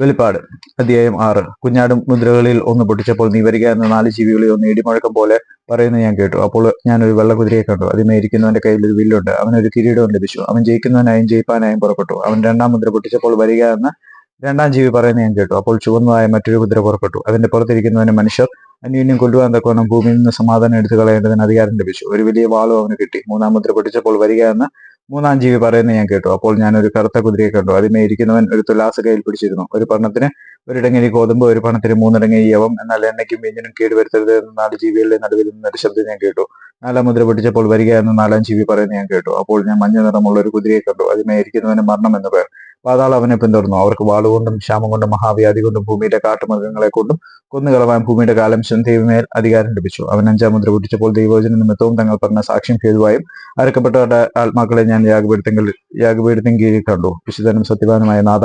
വെളിപ്പാട് അധ്യായം ആറ്. കുഞ്ഞാടും മുദ്രകളിൽ ഒന്ന് പൊട്ടിച്ചപ്പോൾ നീ വരിക എന്ന നാല് ജീവികളിൽ ഒന്ന് ഇടിമുഴക്കം പോലെ പറയുന്നത് ഞാൻ കേട്ടു. അപ്പോൾ ഞാൻ ഒരു വെള്ളക്കുതിരയെ കണ്ടു. അതിമേ ഇരിക്കുന്നവന്റെ കയ്യിൽ ഒരു വില്ലുണ്ട്. അവനൊരു കിരീടവും ലഭിച്ചു. അവൻ ജയിക്കുന്നവനായും ജയിപ്പാനായും പുറപ്പെട്ടു. അവൻ രണ്ടാം മുദ്ര പൊട്ടിച്ചപ്പോൾ വരിക എന്ന രണ്ടാം ജീവി പറയുന്നത് ഞാൻ കേട്ടു. അപ്പോൾ ചുവന്നതായ മറ്റൊരു കുതിര പുറപ്പെട്ടു. അതിന്റെ പുറത്തിരിക്കുന്നവന് മനുഷ്യർ അന്യോന്യം കൊല്ലുവാൻ തക്കവണ്ണം ഭൂമിയിൽ നിന്ന് സമാധാനം എടുത്തു കളയേണ്ടതിന് അധികാരം ലഭിച്ചു. ഒരു വലിയ വാളും അവന് കിട്ടി. മൂന്നാം മുദ്ര പൊട്ടിച്ചപ്പോൾ വരിക എന്ന മൂന്നാം ജീവി പറയുന്നത് ഞാൻ കേട്ടു. അപ്പോൾ ഞാൻ ഒരു കറുത്ത കുതിരയെ കണ്ടു. അതിമേ ഇരിക്കുന്നവൻ ഒരു തുലാസ കയ്യിൽ പിടിച്ചിരുന്നു. ഒരു പണത്തിന് ഒരിടങ്ങി ഗോതമ്പ് ഒരു പണത്തിന് മൂന്നിടങ്ങി യവം എന്നാൽ എണ്ണയ്ക്കും വീഞ്ഞിനും കേടുവരുത്തരുത് എന്ന നാല് ജീവികളുടെ നടുവിൽ നിന്നൊരു ശബ്ദം ഞാൻ കേട്ടു. നാലാം മുദ്ര പിടിച്ചപ്പോൾ വരിക എന്ന് നാലാം ജീവി പറയുന്നത് ഞാൻ കേട്ടു. അപ്പോൾ ഞാൻ മഞ്ഞ നിറമുള്ള ഒരു കുതിരയെ കണ്ടു. അതിമേ ഇരിക്കുന്നവന് മരണം എന്ന് പേർ. പാതാളം അവനെ പിന്തുടർന്നു. അവർക്ക് വാളുകൊണ്ടും ക്ഷാമം കൊണ്ടും മഹാവ്യാധി കൊണ്ടും ഭൂമിയുടെ കാട്ടുമൃഗങ്ങളെ കൊണ്ടും കൊന്നുകളവാൻ ഭൂമിയുടെ കാലം ദൈവമേൽ അധികാരം ലഭിച്ചു. അവൻ അഞ്ചാം മുദ്ര പൊട്ടിച്ചപ്പോൾ ദൈവോചന നിമിത്തവും തങ്ങൾ പറഞ്ഞ സാക്ഷ്യം ഹേതുവായും അരക്കപ്പെട്ടവരുടെ ആത്മാക്കളെ ഞാൻ യാഗപീഠത്തെങ്കിൽ യാഗപീഠത്തിൻ കീഴിൽ കണ്ടു. വിശുദ്ധനും സത്യവാനുമായ നാഥ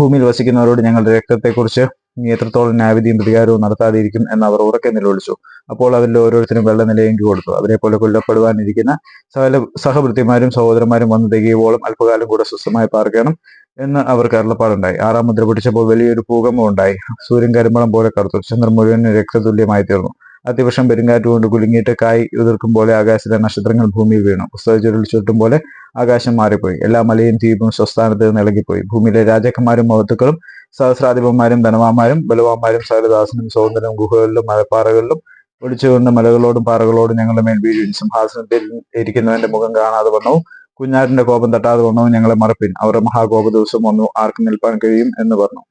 ഭൂമിയിൽ വസിക്കുന്നവരോട് ഞങ്ങളുടെ രക്തത്തെക്കുറിച്ച് നീ എത്രത്തോളം ന്യായവിധിയും പ്രതികാരവും നടത്താതിരിക്കും എന്ന് അവർ ഉറക്കെ നിലവിളിച്ചു. അപ്പോൾ അവരിൽ ഓരോരുത്തരും വെള്ള നിലയെങ്കിൽ കൊടുത്തു. പോലെ കൊല്ലപ്പെടുവാനിരിക്കുന്ന സകല സഹവൃത്തിമാരും സഹോദരന്മാരും വന്ന് തികയുവോളം അല്പകാലം കൂടെ സ്വസ്ഥമായി പാർക്കണം. എന്ന് അവർക്ക് അരുളപ്പാടുണ്ടായി. ആറാം മുദ്ര പിടിച്ചപ്പോൾ വലിയൊരു ഭൂകമ്പം ഉണ്ടായി. സൂര്യൻ കരിമ്പളം പോലെ കറുത്തു. ചന്ദ്രൻ മുഴുവൻ രക്തതുല്യമായി തീർന്നു. അതിവർഷം പെരുങ്കാറ്റ് കൊണ്ട് കുലുങ്ങിയിട്ട് കായ് ഉതിർക്കും പോലെ ആകാശത്തെ നക്ഷത്രങ്ങൾ ഭൂമിയിൽ വീണു. പുസ്തക ചുരുൾ ചുട്ടും പോലെ ആകാശം മാറിപ്പോയി. എല്ലാ മലയും ദ്വീപും സ്വസ്ഥാനത്ത് നിന്ന് ഇളകിപ്പോയി. ഭൂമിയിലെ രാജാക്കന്മാരും മഹത്തുക്കളും സഹസ്രാധിപന്മാരും ധനവാന്മാരും ബലവാന്മാരും സകലദാസനും സ്വതന്ത്രനും ഗുഹകളിലും മലപ്പാറകളിലും ഒളിച്ചുകൊണ്ട് മലകളോടും പാറകളോടും ഞങ്ങളുടെ മേൽ വീഴും സിംഹാസനത്തിൽ ഇരിക്കുന്നവന്റെ മുഖം കാണാതെ വണ്ണവും കുഞ്ഞാടിന്റെ കോപം തട്ടാതെ വന്നു ഞങ്ങളെ മറപ്പിൻ. അവരുടെ മഹാകോപ ദിവസം വന്നു ആർക്കും നിൽപ്പാൻ കഴിയും എന്ന് പറഞ്ഞു.